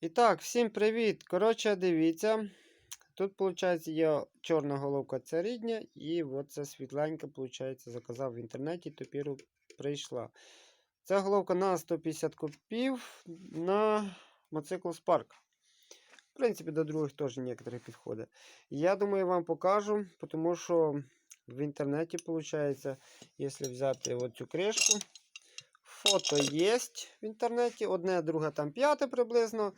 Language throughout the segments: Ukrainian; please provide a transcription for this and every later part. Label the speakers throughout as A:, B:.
A: І так, всім привіт! Коротше, дивіться. Тут, виходить, є чорна головка це рідня, і оце світленька, виходить, заказав в інтернеті, тепер прийшла. Ця головка на 150 копів на мотоцикл Spark. В принципі, до других теж некоторих підходить. Я думаю, вам покажу, тому що в інтернеті, виходить, якщо взяти оцю кришку, Фото є в інтернеті, одне, друге, там п'яте приблизно.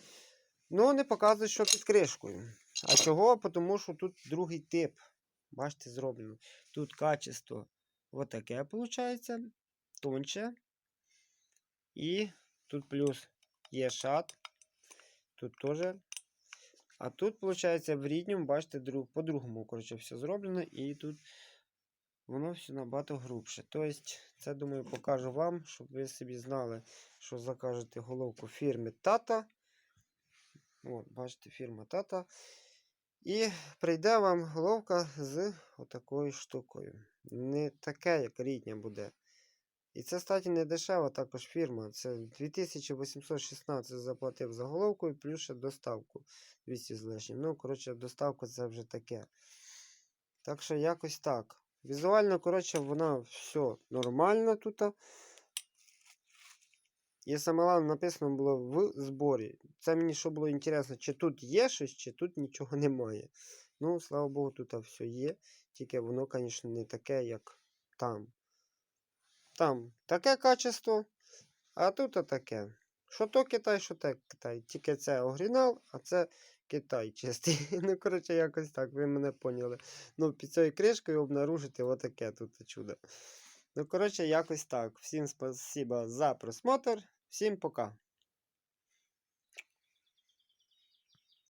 A: Ну, не показує, що під кришкою. А чого? Тому що тут другий тип. Бачите, зроблено. Тут качество отаке, виходить, тонче. І тут плюс є шат. Тут теж. А тут, виходить, в рідньому, бачите, по-другому, коротше, все зроблено. І тут воно все набагато грубше. Тобто, це, думаю, покажу вам, щоб ви собі знали, що закажете головку фірми Tata. От, бачите, фірма Tata. І прийде вам головка з отакою штукою. Не таке, як рідня буде. І це, кстати, не дешева також фірма. Це 2816 заплатив за головку і плюс ще доставку 200 з лишнім. Ну, коротше, доставка це вже таке. Так що якось так. Візуально, коротше, вона все нормально тут. І саме написано було в зборі. Це мені що було інтересно, чи тут є щось, чи тут нічого немає. Ну, слава Богу, тут все є. Тільки воно, звісно, не таке, як там. Там таке качество, а тут таке. Що то Китай, що те Китай. Тільки це оригінал, а це Китай чистий. Ну, коротше, якось так, ви мене поняли. Ну, під цією кришкою обнаружити отаке тут чудо. Ну, коротше, якось так. Всім спасибо за просмотр. Всім пока.